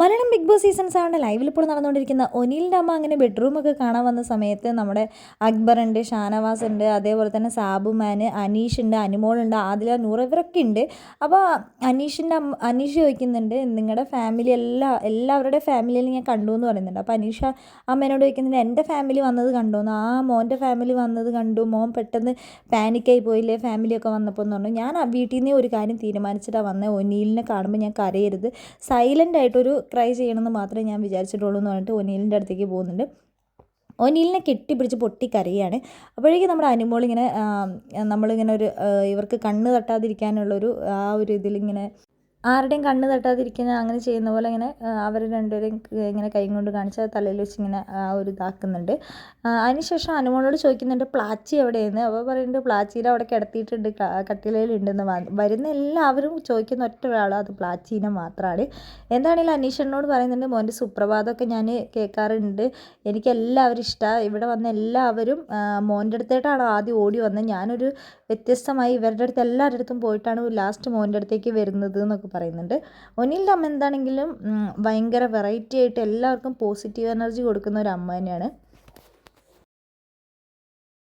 Malayalam big boss season സെവന്റെ ലൈവിൽ ഇപ്പോൾ നടന്നുകൊണ്ടിരിക്കുന്ന ഒനിലിന്റെ അമ്മ അങ്ങനെ ബെഡ്റൂമൊക്കെ കാണാൻ വന്ന സമയത്ത് നമ്മുടെ അക്ബർ ഉണ്ട് ഷാനവാസ് ഉണ്ട് അതേപോലെ തന്നെ സാബുമാൻ അനീഷ് ഉണ്ട് അനുമോളുണ്ട് ആദില നൂറ് ഇവരൊക്കെ ഉണ്ട്. അപ്പോൾ അനീഷിന്റെ അമ്മ അനീഷ് ചോദിക്കുന്നുണ്ട് നിങ്ങളുടെ ഫാമിലി എല്ലാ എല്ലാവരുടെ ഫാമിലിയിൽ ഞാൻ കണ്ടു എന്ന് പറയുന്നുണ്ട്. അപ്പോൾ അനീഷ അമ്മേനോട് ചോദിക്കുന്നുണ്ട് എന്റെ ഫാമിലി വന്നത് കണ്ടു എന്ന്. ആ മോന്റെ ഫാമിലി വന്നത് കണ്ടു. മോൻ പെട്ടെന്ന് പാനിക്കായി പോയില്ലേ ഫാമിലിയൊക്കെ വന്നപ്പോൾ എന്ന് പറഞ്ഞു. ഞാൻ വീട്ടിൽ നിന്ന് ഒരു കാര്യം തീരുമാനിച്ചിട്ടാണ് വന്നത്. ഒനീലിനെ കാണുമ്പോൾ ഞാൻ കരയരുത്. സൈലന്റ് ആയിട്ടൊരു ക്രൈ ചെയ്യണമെന്ന് മാത്രമേ ഞാൻ വിചാരിച്ചിട്ടുള്ളൂ എന്ന് പറഞ്ഞിട്ട് ഒനീലിന്റെ അടുത്തേക്ക് പോകുന്നുണ്ട്. ഒനീലിനെ കെട്ടിപ്പിടിച്ച് പൊട്ടിക്കരയാണ്. അപ്പോഴേക്കും നമ്മുടെ അനുമോൾ ഇങ്ങനെ നമ്മളിങ്ങനെ ഒരു ഇവർക്ക് കണ്ണ് തട്ടാതിരിക്കാനുള്ളൊരു ആ ഒരു ഇതിലിങ്ങനെ ആരുടെയും കണ്ണ് തട്ടാതിരിക്കുന്ന അങ്ങനെ ചെയ്യുന്ന പോലെ ഇങ്ങനെ അവർ രണ്ടുപേരും ഇങ്ങനെ കൈ കൊണ്ട് കാണിച്ച് തലയിൽ വെച്ച് ഇങ്ങനെ ആ ഒരു ഇതാക്കുന്നുണ്ട്. അതിനുശേഷം അനുമോളോട് ചോദിക്കുന്നുണ്ട് പ്ലാച്ചി എവിടെയെന്ന്? അപ്പോൾ പറയുന്നുണ്ട് പ്ലാച്ചീനെ അവിടെ കിടത്തിയിട്ടുണ്ട് കട്ടിലയിലുണ്ടെന്ന് വരുന്ന എല്ലാവരും ചോദിക്കുന്ന ഒറ്റ ഒരാൾ അത് പ്ലാച്ചീനെ മാത്രമാണ് എന്താണെങ്കിലും അനീഷനോട് പറയുന്നുണ്ട് മോന്റെ സുപ്രഭാതമൊക്കെ ഞാൻ കേൾക്കാറുണ്ട്. എനിക്ക് എല്ലാവരും ഇഷ്ടമാണ് ഇവിടെ വന്ന എല്ലാവരും മോന്റെ അടുത്തേട്ടാണ് ആദ്യം ഓടി വന്നത്. ഞാനൊരു വ്യത്യസ്തമായി ഇവരുടെ അടുത്ത് എല്ലാവരുടെ അടുത്തും പോയിട്ടാണ് ലാസ്റ്റ് മോന്റെ അടുത്തേക്ക് വരുന്നത് എന്നൊക്കെ പറയുന്നുണ്ട്. ഒനിലിന്റെ അമ്മ എന്താണെങ്കിലും ഭയങ്കര വെറൈറ്റി ആയിട്ട് എല്ലാവർക്കും പോസിറ്റീവ് എനർജി കൊടുക്കുന്ന ഒരു അമ്മ തന്നെയാണ്.